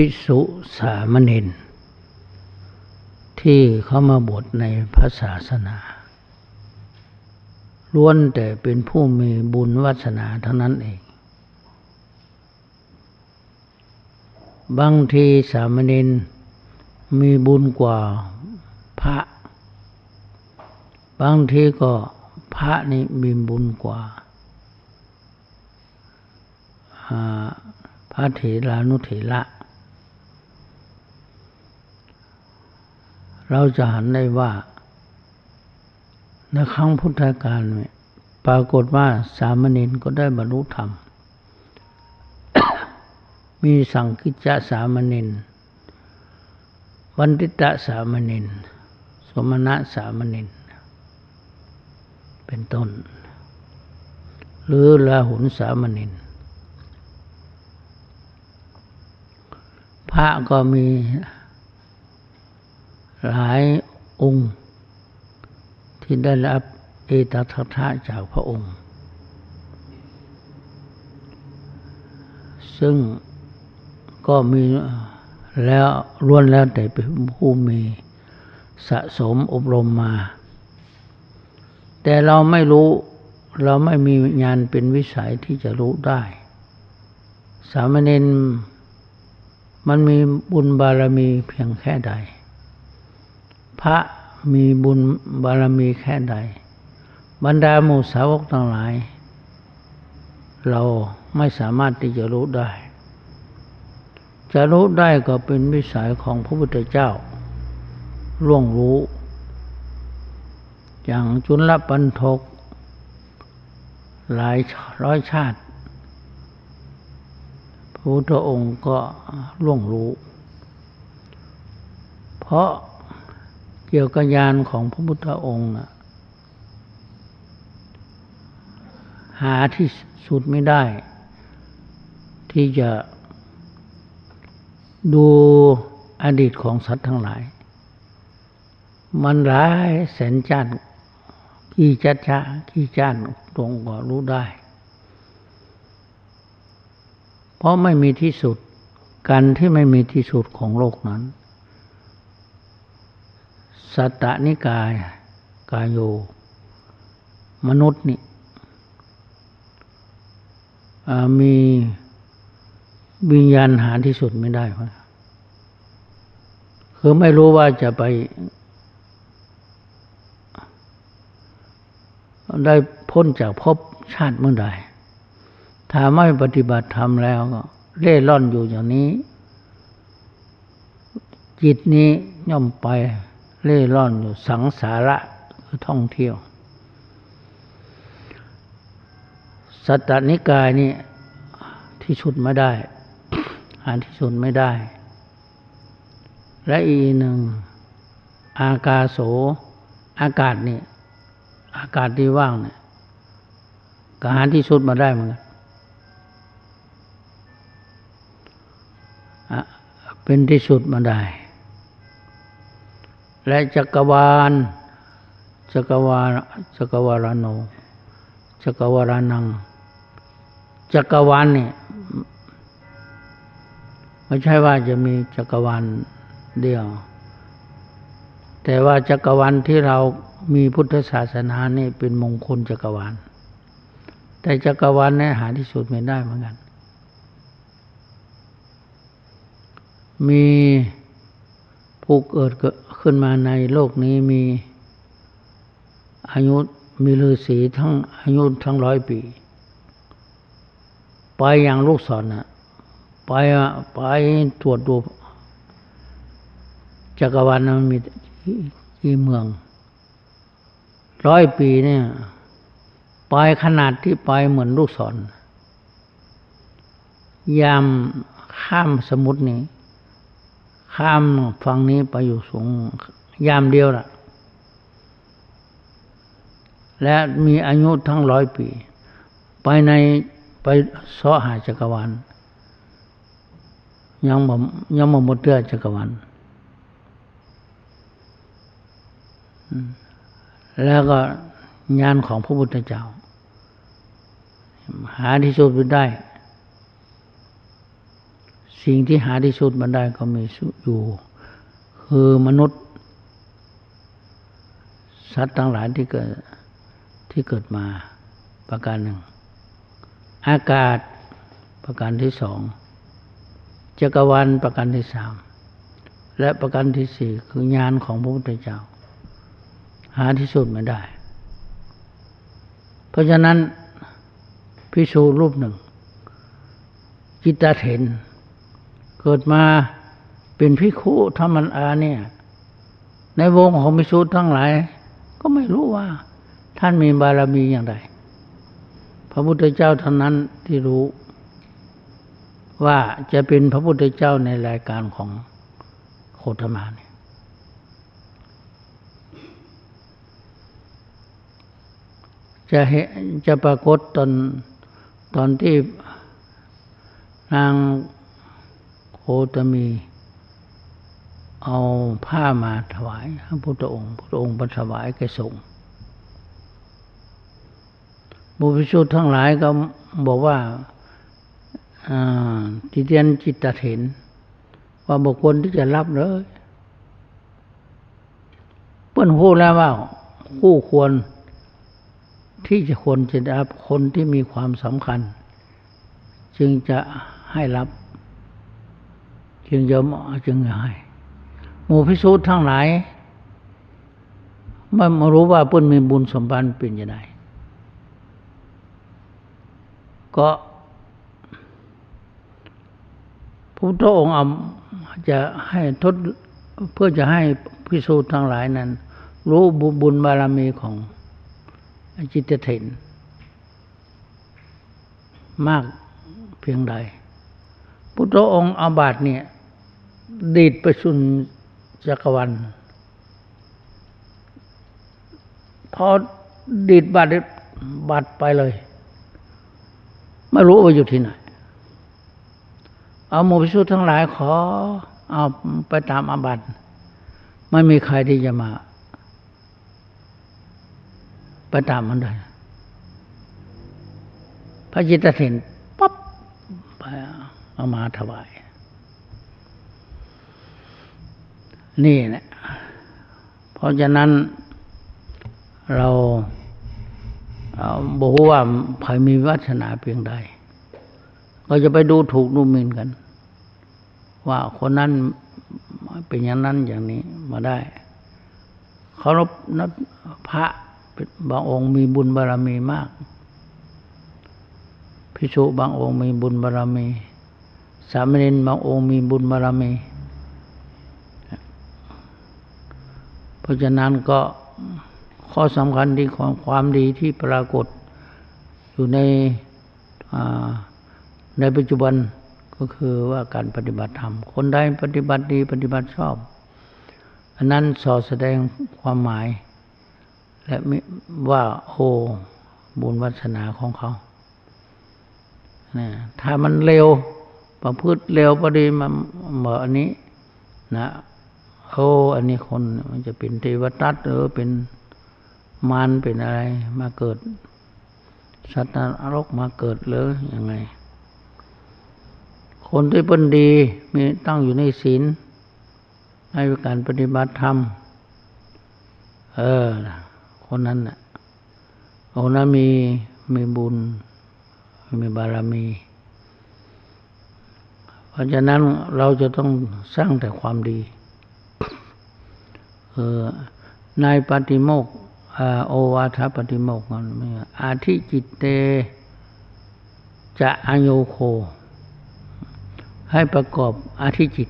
ภิกษุสามเณรที่เขามาบวชในพระศาสนาล้วนแต่เป็นผู้มีบุญวาสนาเท่านั้นเอง บางทีสามเณรมีบุญกว่าพระ บางทีก็พระนี่มีบุญกว่าพระเถรานุเถระ เราจะหันได้ว่าในครั้งพุทธกาลปรากฏว่าสามเณรก็ได้บรรลุธรรม มีสังกิจจะสามเณรวันติตะสามเณรสมณะสามเณรเป็นต้น หรือลาหุนสามเณรพระก็มี หลายองค์ที่ได้รับเอตทัทะจากพระองค์ ซึ่งก็มีแล้วล้วนแล้วแต่เป็นผู้มีสะสมอบรมมา แต่เราไม่รู้เราไม่มีญาณเป็นวิสัยที่จะรู้ได้ สามเณรมันมีบุญบารมีเพียงแค่ใด พระมีบุญบารมีแค่ใด บรรดาหมู่สาวกทั้งหลาย เราไม่สามารถที่จะรู้ได้ จะรู้ได้ก็เป็นวิสัยของพระพุทธเจ้าล่วงรู้ อย่างจุลปันทก หลายร้อยชาติพุทธองค์ก็ล่วงรู้ เพราะ เกี่ยวกับญาณของพระพุทธองค์หาที่สุดไม่ได้ ที่จะดูอดีตของสัตว์ทั้งหลาย มันหลายแสนจานกี่จัดชากี่จานตรงก็รู้ได้ เพราะไม่มีที่สุด กันที่ไม่มีที่สุดของโลกนั้น สัตตนิกายกายโย มนุษย์นี่มีวิญญาณหาที่สุดไม่ได้เพราะคือไม่รู้ว่าจะไป ได้พ้นจากภพชาติเมื่อใดถ้าไม่ปฏิบัติธรรมแล้วก็เล่ร่อนอยู่อย่างนี้ จิตนี้ย่อมไป เล่ร่อนอยู่สังสาระคือท่องเที่ยว สัตตนิกายนี่ที่สุดไม่ได้ หาที่สุดไม่ได้ และอีหนึ่ง อากาโส อากาศนี่อากาศที่ว่างเนี่ยก็หาที่สุดมาได้เหมือนกันเป็นที่สุดมาได้ และจักรวาล จักรวาลจักรวาลโน จักรวาลนัง จักรวาลเนี่ยไม่ใช่ว่าจะมีจักรวาลเดียว แต่ว่าจักรวาลที่เรามีพุทธศาสนานี่เป็นมงคลจักรวาล แต่จักรวาลเนี่ยหาที่สุดไม่ได้เหมือนกัน มี ผู้เกิดขึ้นมาในโลกนี้มีอายุมีฤาษีทั้งอายุทั้งร้อยปี ไปอย่างลูกศรนะไปไปตรวจดูจักรวาลมันมีกี่เมือง ร้อยปีเนี่ยไปขนาดที่ไปเหมือนลูกศรยามข้ามสมุทรนี้ ข้ามฝั่งนี้ไปอยู่สูงยามเดียวล่ะ และมีอายุทั้งร้อยปี ไปในไปสาหาจักรวาลยังบ่ยังบ่หมดเรื่องจักรวาลแล้วก็งานของพระพุทธเจ้า หาที่สุดไม่ได้ สิ่งที่หาที่สุดมันได้ก็มีอยู่ คือมนุษย์ สัตว์ทั้งหลายที่เกิดที่เกิดมาประการหนึ่ง อากาศประการที่สองจักรวาลประการที่สามและประการที่สี่คือญาณของพระพุทธเจ้า หาที่สุดไม่ได้ เพราะฉะนั้นพิสูรรูปหนึ่งจิตตเถน เกิดมาเป็นพิคุธรรมันอาเนี่ย ในวงของพิสูทั้งหลาย ก็ไม่รู้ว่า ท่านมีบารมีอย่างไรพระพุทธเจ้าเท่านั้นที่รู้ ว่าจะเป็นพระพุทธเจ้าในรายการของโคตมาเนี่ยจะเห็นจะปรากฏตอนตอนที่นาง โคตมี เอาผ้ามาถวายพระพุทธองค์ พระองค์ประถวายแก่สงฆ์บุพิสุทธ์ทั้งหลายก็บอกว่าทิเตียนจิตตเถนว่าบุคคลที่จะรับเลยเปิ้นพูดแล้วว่า คู่ควรที่จะควรจะรับคนที่มีความสำคัญ จึงจะให้รับ จึงจะจึงให้หมู่พิสูจน์ทั้งหลายไม่มารู้ว่าเปิ้นมีบุญสมบัติเป็นยังไงก็พระพุทธองค์อาจะให้ทดเพื่อจะให้พิสูจน์ทั้งหลายนั้น รู้บุญบารมีของจิตเถนมากเพียงใดพุทธองค์อาบาทเนี่ย ดีดไปสุนจักรวาลพอดีดบาดบาดไปเลย ไม่รู้ว่าอยู่ที่ไหน เอาหมู่พิสุทธ์ทั้งหลายขอ เอาไปตามอาบัติไม่มีใครที่จะมา ไปตามมันได้ พระจิตเถนปั๊บไปเอามาถวาย นี่นะเพราะฉะนั้นเราบอกว่าใครมีวัฒนาเพียงใด ก็จะไปดูถูกดูหมิ่นกัน ว่าคนนั้นเป็นอย่างนั้นอย่างนี้มาได้เคารพนับพระบางองค์มีบุญบารรมีมาก พิสุบางองค์มีบุญบารรมี สามเณรบางองค์มีบุญบารรมี เพราะฉะนั้นก็ข้อสำคัญที่ของความดีที่ปรากฏอยู่ในในปัจจุบันก็คือว่าการปฏิบัติธรรม คนใดปฏิบัติดีปฏิบัติชอบ อันนั้นสอแสดงความหมาย และว่าโอ้บุญวัฒนาของเขานะถ้ามันเร็วประพฤติเร็วพอดีมาเหมืออันนี้นะ โอ้อันนี้คนมันจะเป็นเทวตัตหรือเป็นมารเป็นอะไร มาเกิด สัตว์นรกมาเกิดเลยยังไง คนที่เป็นดีมีตั้งอยู่ในศีลให้การปฏิบัติธรรม เออ คนนั้นน่ะคนนั้นมีมีบุญ มีบารมี เพราะฉะนั้นเราจะต้องสร้างแต่ความดี เออนายปฏิโมกโอวาทปฏิโมกข์มันไม่อาทิจิตเต จะอโยโค ให้ประกอบอาทิจิต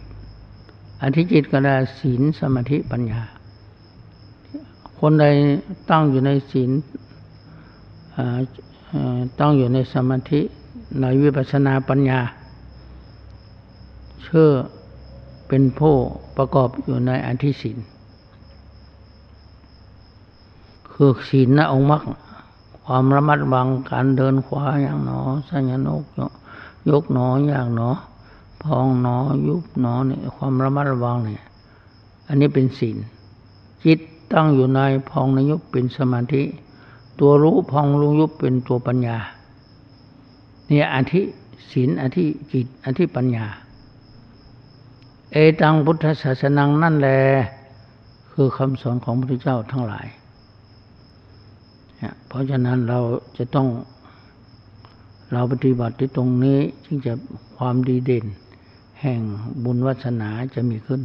อาทิจิตก็ได้ศีลสมาธิปัญญา คนใดตั้งอยู่ในศีลต้องอยู่ในสมาธิในวิปัสสนาปัญญา เชื่อเป็นผู้ประกอบอยู่ในอธิศีล คือศีลนะองค์มรรคความระมัดระวังการเดินขวาอย่างหนอ สัญญนกยกหนออย่างหนอ พองหนอยุบหนอเนี่ยความระมัดระวังเนี่ยอันนี้เป็นศีลจิตตั้งอยู่ในพองในยุบเป็นสมาธิ ตัวรู้พองรู้ยุบเป็นตัวปัญญาเนี่ยอธิศีลอธิจิตอธิปัญญา เอตังพุทธศาสนังนั่นแหละคือคำสอนของพระพุทธเจ้าทั้งหลายเนี่ย เพราะฉะนั้นเราจะต้องเราปฏิบัติที่ตรงนี้จึงจะความดีเด่น แห่งบุญวัสนาจะมีขึ้น